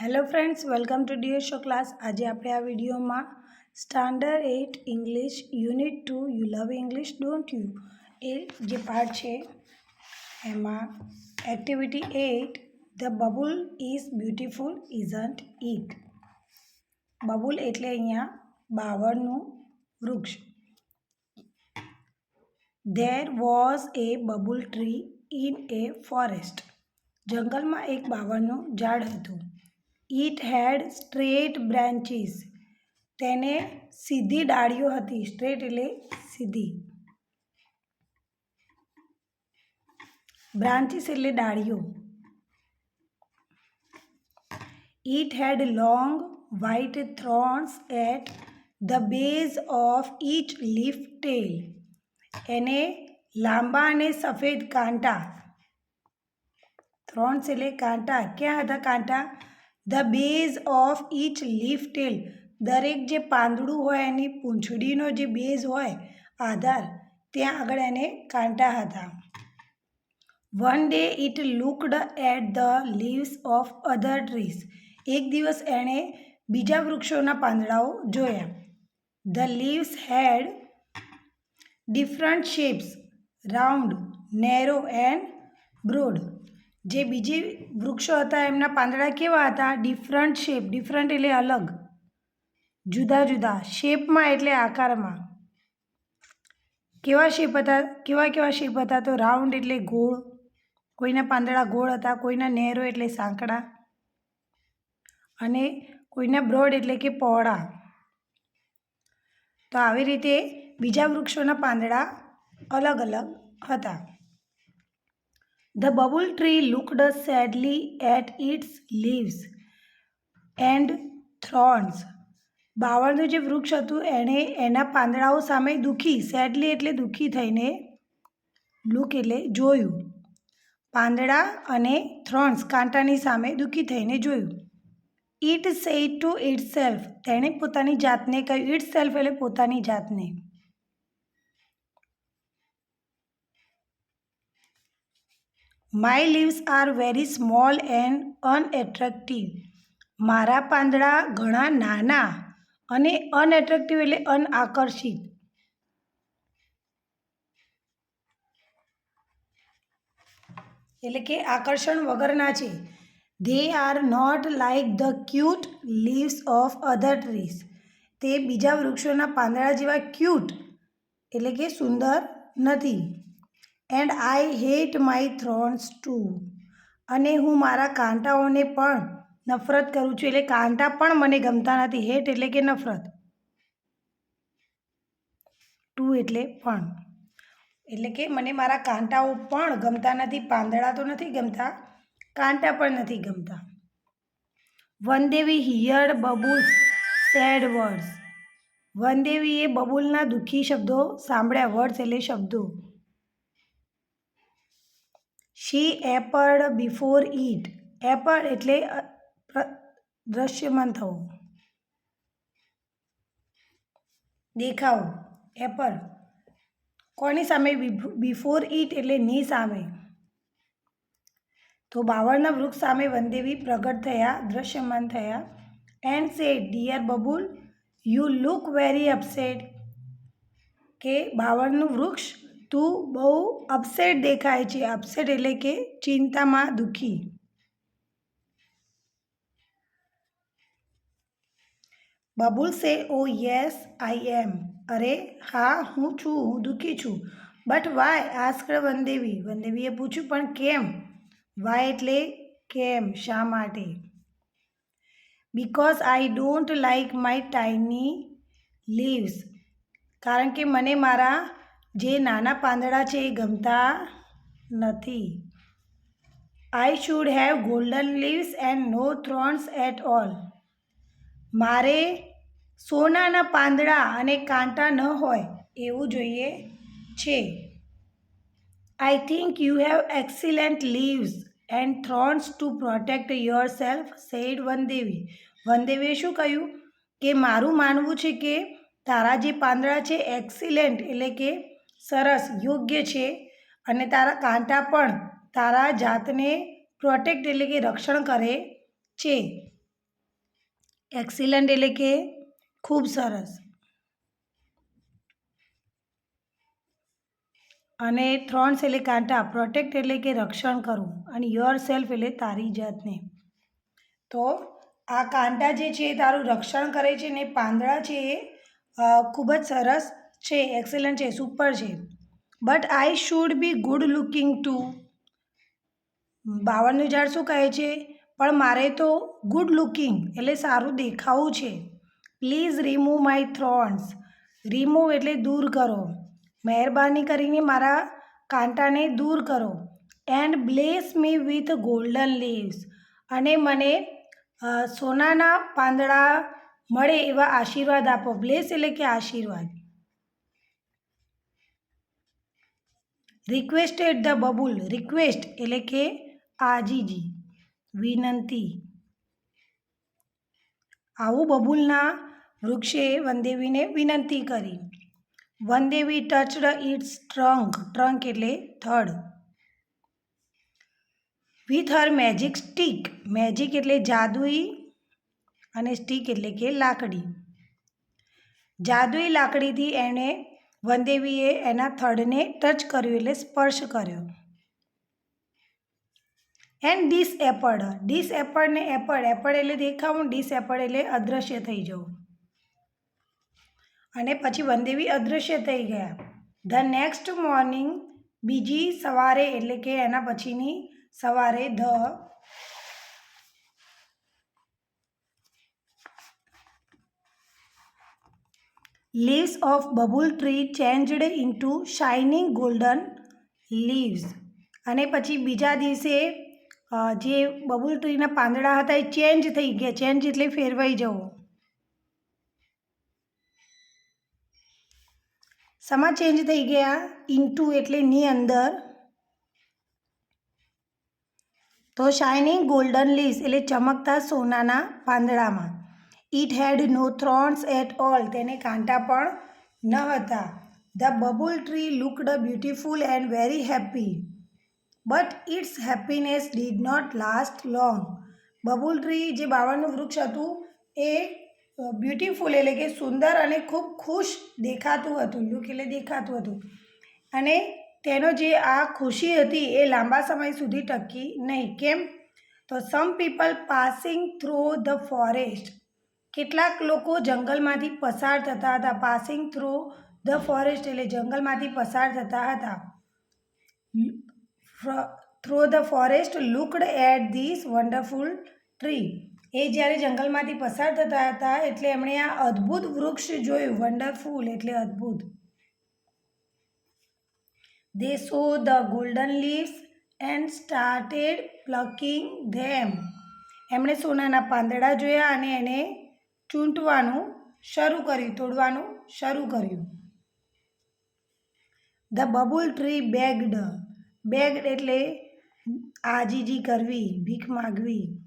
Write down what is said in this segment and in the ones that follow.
Hello friends welcome to dear show class આજે આપણે આ વિડીયોમાં standard eight English unit two you love English don't you એ જે part છે, એમાં activity eight the babul is beautiful isn't it babul એટલે અહીંયા બાવળનું વૃક્ષ. There was a babul tree in a forest જંગલમાં એક બાવળનું ઝાડ હતું. It had straight branches. તેને સીધી ડાળીઓ હતી, સ્ટ્રેટ એટલે સીધી. બ્રાન્ચીસ એટલે ડાળીઓ. It had long, white thorns at the base of each leaf tail. એને લાંબા અને સફેદ કાંટા. થ્રોન્સ એટલે કાંટા. ક્યાં હતા કાંટા? The base of each leaf tail. દરેક જે પાંદડું હોય, એની પૂંછડીનો જે બેઝ હોય, આધાર, ત્યાં આગળ એને કાંટા હતા. One day it looked at the leaves of other trees. એક દિવસ એણે બીજા વૃક્ષોના પાંદડાઓ જોયા. The leaves had different shapes, round, narrow and broad. જે બીજી વૃક્ષો હતા, એમના પાંદડા કેવા હતા? ડિફરન્ટ શેપ ડિફરન્ટ એટલે અલગ. જુદા જુદા શેપમાં એટલે આકારમાં. કેવા શેપ હતા? કેવા કેવા શેપ હતા? તો રાઉન્ડ એટલે ગોળ. કોઈના પાંદડા ગોળ હતા, કોઈના નેરો એટલે સાંકડા. અને કોઈના બ્રોડ એટલે કે પહોળા. તો આવી રીતે બીજા વૃક્ષોના પાંદડા અલગ અલગ હતા. The bubble tree looked sadly at its leaves and thorns. બાવળનું જે વૃક્ષ હતું, એણે એના પાંદડાઓ સામે દુઃખી સેડલી એટલે દુઃખી થઈને લુક એટલે જોયું. પાંદડા અને થ્રોન્સ કાંટાની સામે દુઃખી થઈને જોયું. It said to itself તેણે પોતાની જાતને કહ્યું. ઇટ સેલ્ફ એટલે પોતાની જાતને. My leaves are very small and unattractive મારા પાંદડા ઘણા નાના અને અનએટ્રેક્ટિવ એટલે અનઆકર્ષિત એટલે કે આકર્ષણ વગરના છે. They are not like the cute leaves of other trees તે બીજા વૃક્ષોના પાંદડા જેવા ક્યુટ એટલે કે સુંદર નથી. And I hate my thorns too. અને હું મારા કાંટાઓને પણ નફરત કરું છું. એટલે કાંટા પણ મને ગમતા નથી. હેટ એટલે કે નફરત. ટુ એટલે પણ. એટલે કે મને મારા કાંટાઓ પણ ગમતા નથી. પાંદડા તો નથી ગમતા. કાંટા પણ નથી ગમતા. Van Devi hear babul's sad words. વનદેવીએ બબુલના દુઃખી શબ્દો સાંભળ્યા. વર્ડ્સ એટલે શબ્દો. શી એપળ બિફોર ઇટ એપળ એટલે દ્રશ્યમાન થવું. દેખાવ. એપર કોની સામે? બિફોર ઇટ એટલે ની સામે. તો બાવળના વૃક્ષ સામે વનદેવી પ્રગટ થયા, દ્રશ્યમાન થયા and said dear babul you look very upset કે બાવળનું વૃક્ષ તું બહુ અપસેટ દેખાય છે. અપસેટ એટલે કે ચિંતામાં દુઃખી. બબુલ સે ઓ યસ આઈ એમ અરે, હા, હું છું, હું દુઃખી છું. બટ વાય આસ્કડ વનદેવી. વનદેવીએ પૂછ્યું, પણ કેમ? વાય એટલે કેમ? શા માટે? Because I don't like my tiny leaves કારણ કે મને મારા જે નાના પાંદડા છે એ ગમતા નથી. I should have golden leaves and no thorns at all મારે સોનાના પાંદડા અને કાંટા ન હોય એવું જોઈએ છે. I think you have excellent leaves and thorns to protect yourself said Vandevi વનદેવીએ શું કહ્યું? કે મારું માનવું છે કે તારા જે પાંદડા છે એક્સિલેન્ટ એટલે કે સરસ, યોગ્ય છે. અને તારા કાંટા પણ તારા જાતને પ્રોટેક્ટ એટલે કે રક્ષણ કરે છે. એક્સિલન્ટ એટલે કે ખૂબ સરસ. અને થ્રોન્સ એટલે કાંટા પ્રોટેક્ટ એટલે કે રક્ષણ કરવું. અને યોર સેલ્ફ એટલે તારી જાતને. તો આ કાંટા જે છે તારું રક્ષણ કરે છે ને પાંદડા છે એ ખૂબ જ સરસ છે એક્સેલન્ટ છે સુપર છે. But I should be good looking too બાવળનું ઝાડ શું કહે છે? પણ મારે તો ગુડ લુકિંગ એટલે સારું દેખાવું છે. Please remove my thorns remove એટલે દૂર કરો. મહેરબાની કરીને મારા કાંટાને દૂર કરો. And bless me with golden leaves અને મને સોનાના પાંદડા મળે એવા આશીર્વાદ આપો. બ્લેસ એટલે કે આશીર્વાદ. રિક્વેસ્ટેડ ધ બબુલ, રિક્વેસ્ટ એટલે કે આજીજી, વિનંતી. આવું બબુલના વૃક્ષે વનદેવીને વિનંતી કરી. વનદેવી ટચડ ઇટ્સ ટ્રંક ટ્રંક એટલે થડ. With her magic stick, magic એટલે જાદુઈ અને સ્ટીક એટલે કે લાકડી. જાદુઈ લાકડીથી એણે વનદેવીએ એના થડને ટચ કર્યું એટલે સ્પર્શ કર્યો. એન્ડ ડીસ એપડ ડીસ એપડ ને એપડ એપડ એટલે દેખાવું, ડીસ એપડ એટલે અદૃશ્ય થઈ જવું. અને પછી વનદેવી અદૃશ્ય થઈ ગયા. ધ નેક્સ્ટ મોર્નિંગ, બીજી સવારે એટલે કે એના પછીની સવારે the leaves of babul tree changed into shining golden leaves અને પછી બીજા દિવસે જે બબુલ ટ્રીના પાંદડા હતા એ ચેન્જ થઈ ગયા. ચેન્જ એટલે ફેરવાઈ જવો. સમા ચેન્જ થઈ ગયા ઇન્ટુ એટલે ની અંદર. તો શાઇનિંગ ગોલ્ડન લીવ્સ એટલે ચમકતા સોનાના પાંદડામાં. It had no thorns at all તેને કાંટા પણ ન હતા. The babul tree looked beautiful and very happy but its happiness did not last long babul tree જે બાવળનું વૃક્ષ હતું, એ બ્યુટિફુલ એટલે કે સુંદર અને ખૂબ ખુશ દેખાતું હતું. લુક એટલે દેખાતું હતું. અને તેનો જે આ ખુશી હતી, એ લાંબા સમય સુધી ટકી નહીં. કેમ? તો some people passing through the forest કેટલાક લોકો જંગલમાંથી પસાર થતા હતા. પાસિંગ થ્રુ ધ ફોરેસ્ટ એટલે જંગલમાંથી પસાર થતા હતા. Through the forest looked at this wonderful tree એ જ્યારે જંગલમાંથી પસાર થતા હતા એટલે એમણે આ અદ્ભુત વૃક્ષ જોયું. વન્ડરફુલ એટલે અદ્ભુત. They saw the golden leaves and started plucking them એમણે સોનાના પાંદડા જોયા અને એને ચૂંટવાનું શરૂ કર્યું, તોડવાનું શરૂ કર્યું. The babul tree begged begged એટલે આજીજી કરવી, ભીખ માગવી.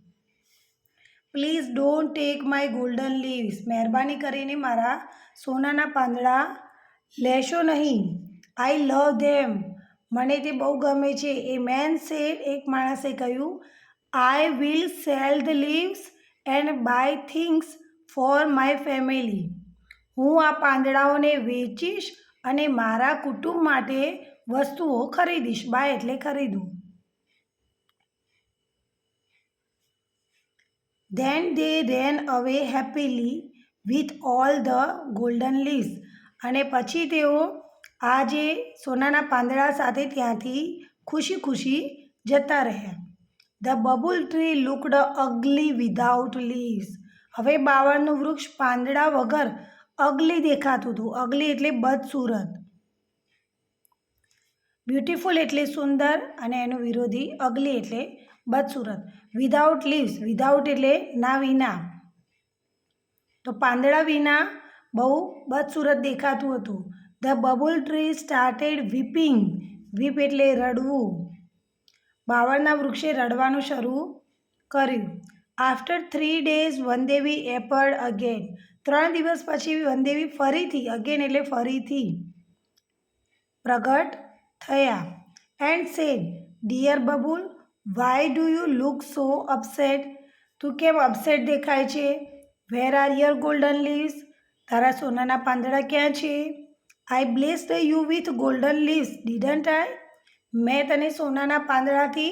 Please don't take my golden leaves મહેરબાની કરીને મારા સોનાના પાંદડા લેશો નહીં. આઈ લવ ધેમ મને તે બહુ ગમે છે. એ મેન સેડ એક માણસે કહ્યું I will sell the leaves and buy things for my family. હું આ પાંદડાઓને વેચીશ અને મારા કુટુંબ માટે વસ્તુઓ ખરીદીશ. બાય એટલે ખરીદું. Then they ran away happily with all the golden leaves અને પછી તેઓ આ જે સોનાના પાંદડા સાથે ત્યાંથી ખુશી ખુશી જતા રહ્યા. The babul tree looked ugly without leaves હવે બાવળનું વૃક્ષ પાંદડા વગર અગલી દેખાતું હતું. અગલી એટલે બદસુરત. બ્યુટીફુલ એટલે સુંદર અને એનું વિરોધી અગલી એટલે બદસુરત. વિધાઉટ લીવ્સ વિધાઉટ એટલે ના વિના. તો પાંદડા વિના બહુ બદસુરત દેખાતું હતું. The babul tree started weeping weep એટલે રડવું. બાવળના વૃક્ષે રડવાનું શરૂ કર્યું. આફ્ટર થ્રી ડેઝ વનદેવી એપર્ડ અગેન ત્રણ દિવસ પછી વનદેવી ફરીથી અગેન એટલે ફરીથી પ્રગટ થયા. And said dear babul why do you look so upset તું કેમ અપસેટ દેખાય છે? Where are your golden leaves તારા સોનાના પાંદડા ક્યાં છે? I blessed you with golden leaves didn't I મેં તને સોનાના પાંદડાથી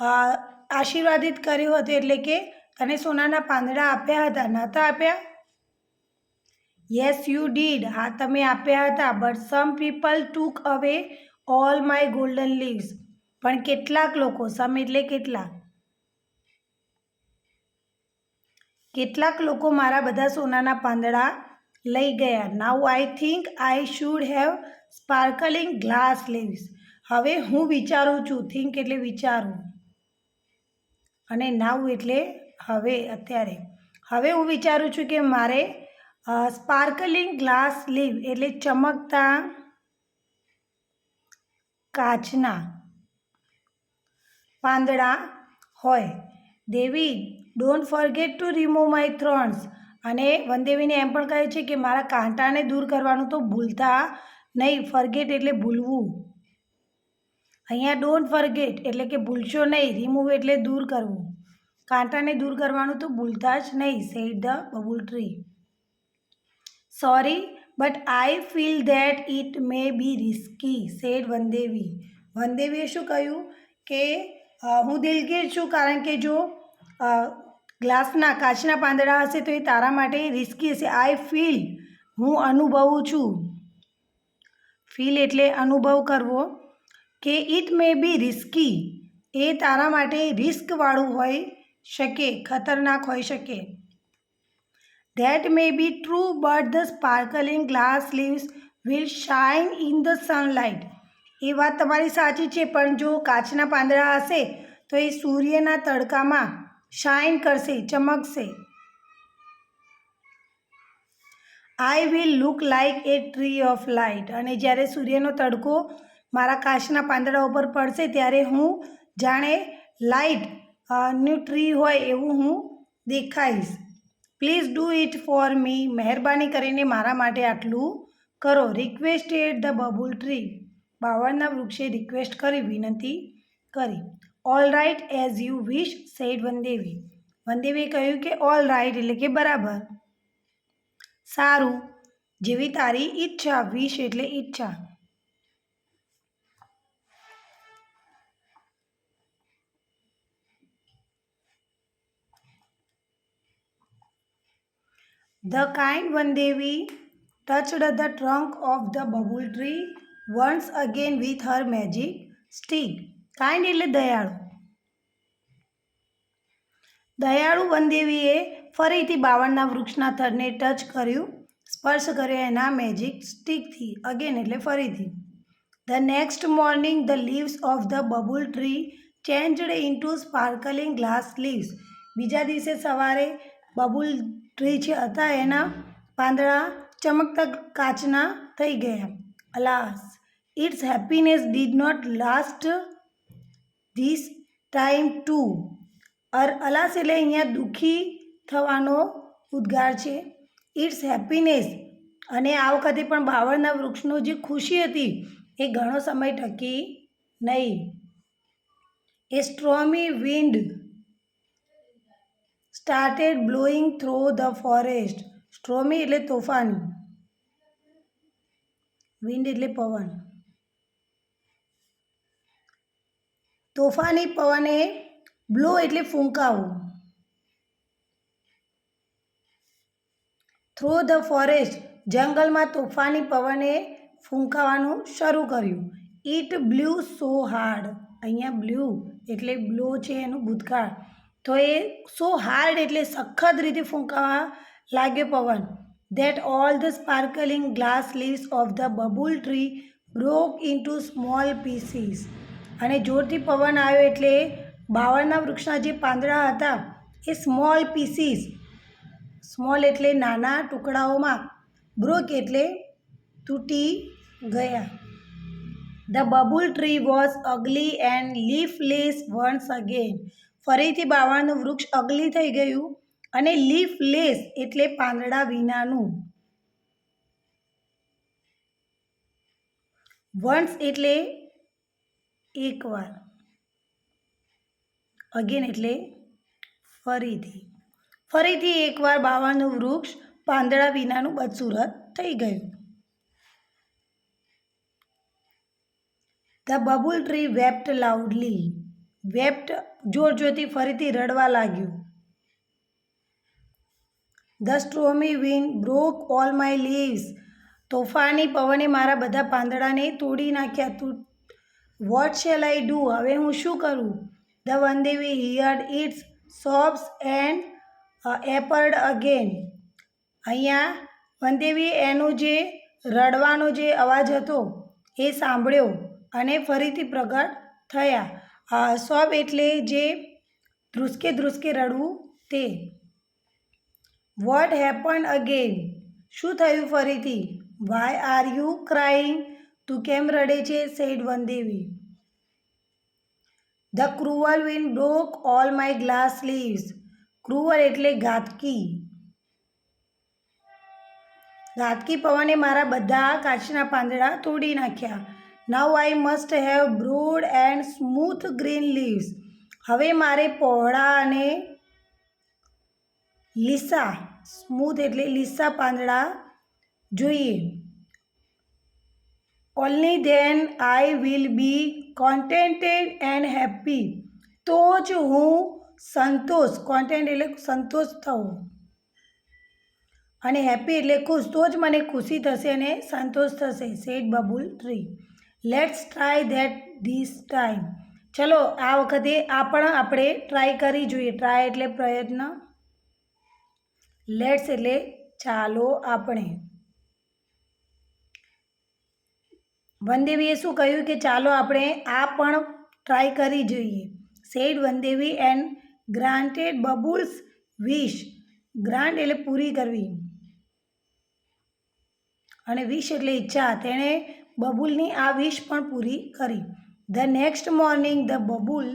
આશીર્વાદિત કર્યું હતું એટલે કે તને સોનાના પાંદડા આપ્યા હતા. નહોતા આપ્યા? યસ યુ ડીડ હા, તમે આપ્યા હતા. બટ સમ પીપલ ટુક અવે ઓલ માય ગોલ્ડન લીવ્સ પણ કેટલાક લોકો સમ એટલે કેટલાક? કેટલાક લોકો મારા બધા સોનાના પાંદડા લઈ ગયા. Now I think I should have sparkling glass leaves હવે હું વિચારું છું થિંક એટલે વિચારું. અને નાવ એટલે હવે અત્યારે. હવે હું વિચારું છું કે મારે સ્પાર્કલિંગ ગ્લાસ લીવ એટલે ચમકતા કાચના પાંદડા હોય. Devi don't forget to remove my thorns અને વનદેવીને એમ પણ કહે છે કે મારા કાંટાને દૂર કરવાનું તો ભૂલતા નહીં. ફરગેટ એટલે ભૂલવું. અહીંયા ડોન્ટ ફરગેટ એટલે કે ભૂલશો નહીં. રિમૂવ એટલે દૂર કરવું. કાંટાને દૂર કરવાનું તો ભૂલતા જ નહીં said the babul tree sorry but I feel that it may be risky said Vandevi વનદેવીએ શું કહ્યું? કે હું દિલગીર છું કારણ કે જો ગ્લાસના, કાચના પાંદડા હશે તો એ તારા માટે રિસ્કી હશે. આઈ ફીલ હું અનુભવું છું. ફીલ એટલે અનુભવ કરવો કે ઇટ મે બી રિસ્કી એ તારા માટે રિસ્કવાળું હોઈ શકે, ખતરનાક હોઈ શકે. That may be true but the sparkling glass leaves will shine in the sunlight એ વાત તમારી સાચી છે, પણ જો કાચના પાંદડા હશે, તો એ સૂર્યના તડકામાં શાઇન કરશે, ચમકશે. I will look like a tree of light અને જ્યારે સૂર્યનો તડકો મારા કાચના પાંદડા ઉપર પડશે, ત્યારે હું જાણે લાઇટ નું ટ્રી હોય એવું હું દેખાઈશ. Please do it for me. મહેરબાની કરીને મારા માટે આટલું કરો. Requested the babul tree. બાવળના વૃક્ષે રિક્વેસ્ટ કરી, વિનંતી કરી. All right as you wish, said Vandevi વનદેવીએ કહ્યું કે ઓલ રાઇટ એટલે કે બરાબર. સારું. જેવી તારી ઈચ્છા, વિશ એટલે ઈચ્છા. The kind Vandevi touched the trunk of the bubble tree once again with her magic stick. Kind એટલે દયાળુ. દયાળુ વનદેવીએ ફરીથી બાવળના વૃક્ષના થરને ટચ કર્યું, સ્પર્શ કર્યો એના મેજિક સ્ટીકથી અગેન એટલે ફરીથી. The next morning the leaves of the babul tree changed into sparkling glass leaves. બીજા દિવસે સવારે બબુલ ટ્રી છે હતા એના પાંદડા ચમકતા કાચના થઈ ગયા. Alas its happiness did not last this time too uh alas એટલે અહીંયા દુઃખી થવાનો ઉદ્ગાર છે. ઇટ્સ હેપીનેસ અને આ વખતે પણ બાવળના વૃક્ષનો જે ખુશી હતી એ ઘણો સમય ટકી નહીં. A stormy wind started blowing through the forest stormy એટલે તોફાની. વિન્ડ એટલે પવન. તોફાની પવને બ્લો એટલે ફૂંકાવું. થ્રો ધ ફોરેસ્ટ જંગલમાં તોફાની પવને ફૂંકાવાનું શરૂ કર્યું. ઇટ બ્લ્યુ સો હાર્ડ અહીંયા બ્લ્યુ એટલે બ્લો છે એનું ભૂતકાળ. તો એ સો હાર્ડ એટલે સખત રીતે ફૂંકાવા લાગ્યો પવન. That all the sparkling glass leaves of the babul tree broke into small pieces અને જોરથી પવન આવ્યો એટલે બાવળના વૃક્ષના જે પાંદડા હતા, એ સ્મોલ પીસીસ સ્મોલ એટલે નાના ટુકડાઓમાં બ્રોક એટલે તૂટી ગયા. The babul tree was ugly and leafless once again ફરીથી બાવળનું વૃક્ષ અગલી થઈ ગયું અને લીફલેસ એટલે પાંદડા વિનાનું. વન્સ એટલે એકવાર. અગેન એટલે ફરીથી. ફરીથી એકવાર બાવળનું વૃક્ષ પાંદડા વિનાનું બદસુરત થઈ ગયું. The babul tree wept loudly wept જોર જોરથી ફરીથી રડવા લાગ્યું. The stormy wind broke all my leaves. તોફાની પવને મારા બધા પાંદડાને તોડી નાખ્યા. તું, વોટ શેલ આઈ ડુ? હવે હું શું કરું the Vandevi heard its sobs and appeared again. અહીંયા વનદેવી એનું જે રડવાનો જે અવાજ હતો, એ સાંભળ્યો અને ફરીથી પ્રગટ થયા. સોબ એટલે જે ધ્રુસકે ધ્રુસકે રડવું તે. વોટ હેપન અગેન શું થયું ફરીથી? વાય આર યુ ક્રાઇંગ તું કેમ રડે છે? Said Vandevi. The cruel wind broke all my glass leaves cruel એટલે ઘાતકી. ઘાતકી પવને મારા બધા કાચના પાંદડા તોડી નાખ્યા. Now I must have broad and smooth green leaves હવે મારે પહોળા અને લીસા સ્મૂથ એટલે લીસા પાંદડા જોઈએ. Only then I will be contented and happy તો જ હું સંતોષ કોન્ટેન્ટ એટલે સંતોષ થવું અને હેપી એટલે ખુશ, તો જ મને ખુશી થશે અને સંતોષ થશે said babul tree let's try that this time ચલો, આ વખતે આ પણ આપણે ટ્રાય કરી જોઈએ. ટ્રાય એટલે પ્રયત્ન. લેટ્સ એટલે ચાલો આપણે. વનદેવીએ શું કહ્યું કે ચાલો આપણે આ પણ ટ્રાય કરી જોઈએ. Said Vandevi and granted babul's wish grant એટલે પૂરી કરવી. અને વિશ એટલે ઈચ્છા. તેણે બબુલની આ વિશ પણ પૂરી કરી. The next morning the babul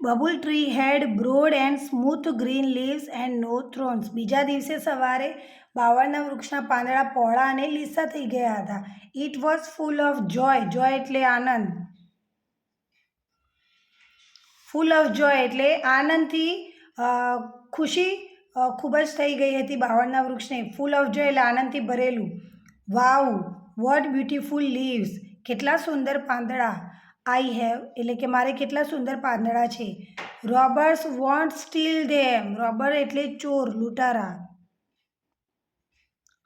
babul tree had broad and smooth green leaves and no thorns. બીજા દિવસે સવારે બાવળના વૃક્ષના પાંદડા પહોળા અને લીસા થઈ ગયા હતા. It was full of joy joy એટલે આનંદ. ફૂલ ઓફ જોય એટલે આનંદથી ખુશી ખૂબ જ થઈ ગઈ હતી બાવળના વૃક્ષને. ફૂલ ઓફ જોય એટલે આનંદથી ભરેલું. વાવ વોટ બ્યુટીફુલ લીવ્સ કેટલા સુંદર પાંદડા. આઈ હેવ એટલે કે મારે કેટલા સુંદર પાંદડા છે. Robbers won't steal them robber એટલે ચોર, લૂંટારા.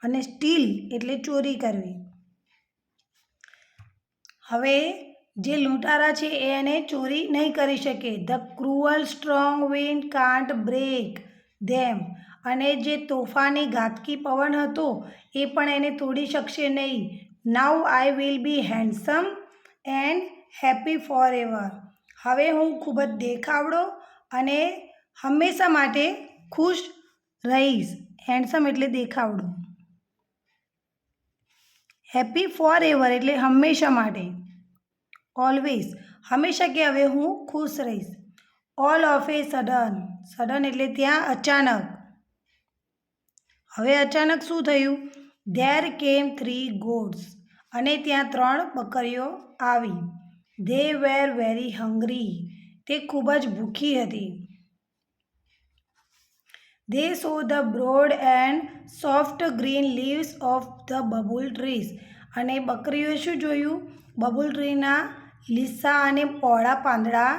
અને સ્ટીલ એટલે ચોરી કરવી. હવે જે લૂંટારા છે એ એને ચોરી નહીં કરી શકે. The cruel strong wind can't break them અને જે તોફાની ઘાતકી પવન હતો એ પણ એને તોડી શકશે નહીં. Now I will be handsome and happy forever હવે હું ખૂબ જ દેખાવડો અને હંમેશા માટે ખુશ રહીશ. હેન્ડસમ એટલે દેખાવડો. હેપી ફોર એવર એટલે હંમેશા માટે. ઓલવેઝ. હંમેશા કે હવે હું ખુશ રહીશ. All of a sudden. Sudden એટલે ત્યાં અચાનક. હવે અચાનક શું થયું? ધેર કેમ થ્રી ગોડ્સ. અને ત્યાં ત્રણ બકરીઓ આવી. They were very hungry. તે ખૂબ જ ભૂખી હતી. They saw the broad and soft green leaves of the babul trees અને બકરીઓએ શું જોયું? બબુલ ટ્રીના લીસા અને પહોળા પાંદડા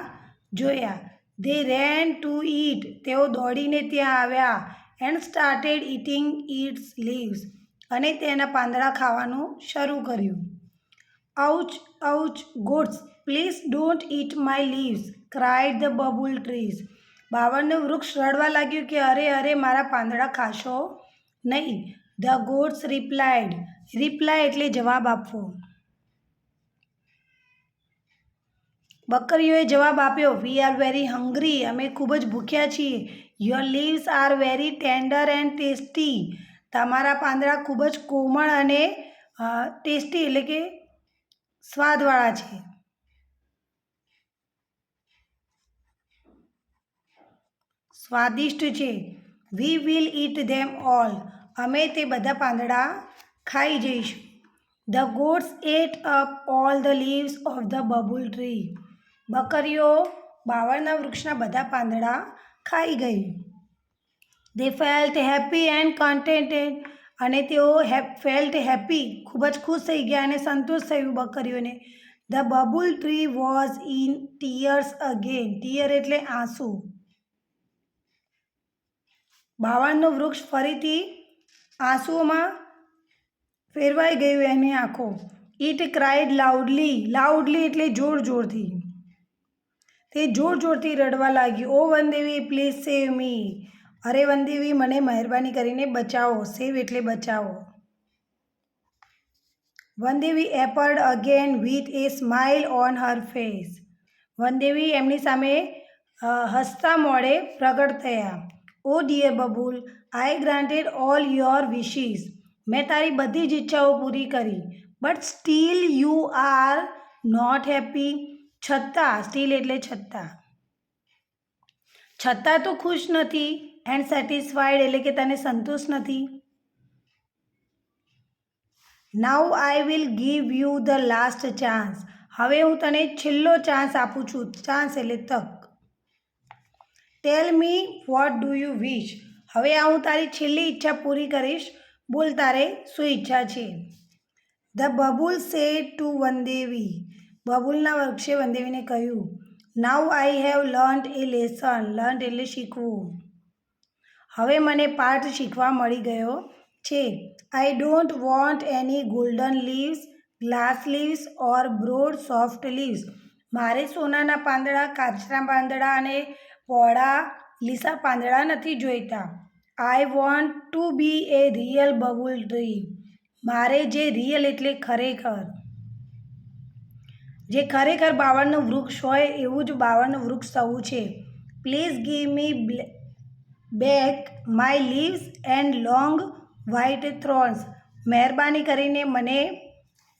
જોયા. ધે રેન ટુ ઈટ તેઓ દોડીને ત્યાં આવ્યા and started eating its leaves અને તેના પાંદડા ખાવાનું શરૂ કર્યું. Ouch ouch goats please don't eat my leaves cried the babul trees બાવળનું વૃક્ષ રડવા લાગ્યું કે, અરે અરે, મારા પાંદડા ખાશો? નહીં. ધ ગોડ્સ રિપ્લાઇડ રિપ્લાય એટલે જવાબ આપવો. બકરીઓએ જવાબ આપ્યો વી આર વેરી હંગ્રી અમે ખૂબ જ ભૂખ્યા છીએ. Your leaves are very tender and tasty તમારા પાંદડા ખૂબ જ કોમળ અને ટેસ્ટી એટલે કે સ્વાદવાળા છે. સ્વાદિષ્ટ છે. We will eat them all અમે તે બધા પાંદડા ખાઈ જઈશું. The goats ate up all the leaves of the babul tree બકરીઓ બાવળના વૃક્ષના બધા પાંદડા ખાઈ ગઈ. They felt happy and contented અને તેઓ હેપ ફેલ્ટ હેપી ખૂબ જ ખુશ થઈ ગયા અને સંતોષ થયું બકરીઓને. The babul tree was in tears again tear એટલે આંસુ. બાવળનું વૃક્ષ ફરીથી આંસુઓમાં ફેરવાઈ ગયું એની આંખો. It cried loudly. લાઉડલી એટલે જોર જોરથી. તે જોર જોરથી રડવા લાગ્યું. ઓ વનદેવી પ્લીઝ સેવ મી. અરે વનદેવી મને મહેરબાની કરીને બચાવો. સેવ એટલે બચાવો. Vandevi appeared again with a smile on her face. વનદેવી એમની સામે હસતા મોડે પ્રગટ થયા. ઓ dear babul I granted all your wishes મેં તારી બધી જ ઈચ્છાઓ પૂરી કરી, but still you are not happy છતાં, સ્ટીલ એટલે છતાં. છતાં તો ખુશ નથી એન્ડ સેટિસ્ફાઈડ એટલે કે તને સંતોષ નથી. Now I will give you the last chance. હવે હું તને છેલ્લો ચાન્સ આપું છું, ચાન્સ એટલે તક. Tell me what do you wish હવે આ હું તારી છેલ્લી ઈચ્છા પૂરી કરીશ. બોલ તારે શું ઈચ્છા છે? ધ બબુલ સે ટુ વનદેવી બબુલના વૃક્ષે વનદેવીને કહ્યું now I have learnt a lesson learnt એટલે શીખવું. હવે મને પાઠ શીખવા મળી ગયો છે. I don't want any golden leaves glass leaves or broad soft leaves મારે સોનાના પાંદડા, કાચના પાંદડા અને પહોળા લીસા પાંદડા નથી જોઈતા. I want to be a real babul tree મારે જે રિયલ એટલે ખરેખર. જે ખરેખર બાવળનું વૃક્ષ હોય એવું જ બાવળનું વૃક્ષ થવું છે. Please give me back my leaves and long white thorns મહેરબાની કરીને મને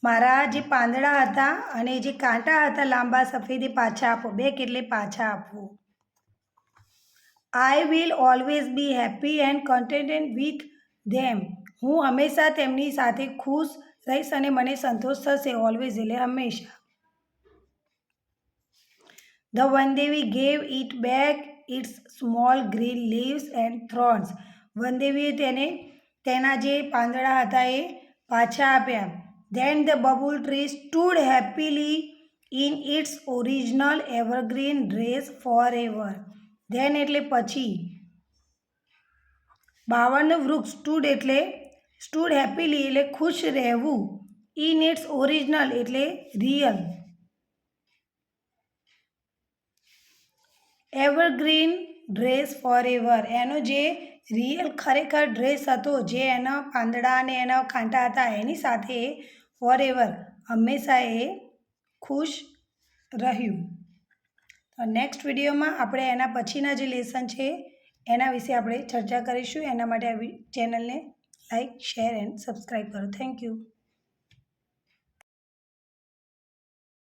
મારા જે પાંદડા હતા અને જે કાંટા હતા લાંબા સફેદી પાછા આપો. બેક એટલે પાછા આપવું. I will always be happy and contented with them હું હંમેશા તેમની સાથે ખુશ રહીશ અને મને સંતોષ થશે ઓલવેઝ એટલે હંમેશા. The Vandevi gave it back its small green leaves and thorns વનદેવીએ તેને, તેના જે પાંદડા હતા એ પાછા આપ્યા. Then the babul tree stood happily in its original evergreen dress forever then એટલે પછી. બાવળનું વૃક્ષ સ્ટૂડ એટલે સ્ટૂડ હેપીલી એટલે ખુશ રહેવું. ઇન ઇટ્સ ઓરિજિનલ એટલે real. Evergreen dress forever એનો જે રિયલ ખરેખર ડ્રેસ હતો, જે એના પાંદડા અને એના કાંટા હતા, એની સાથે ફોર એવર હંમેશા એ ખુશ રહ્યું. તો નેક્સ્ટ વિડીયોમાં આપણે એના પછીના જે લેસન છે, એના વિશે આપણે ચર્ચા કરીશું. એના માટે આ ચેનલને લાઇક શેર એન્ડ સબસ્ક્રાઈબ કરો. Thank you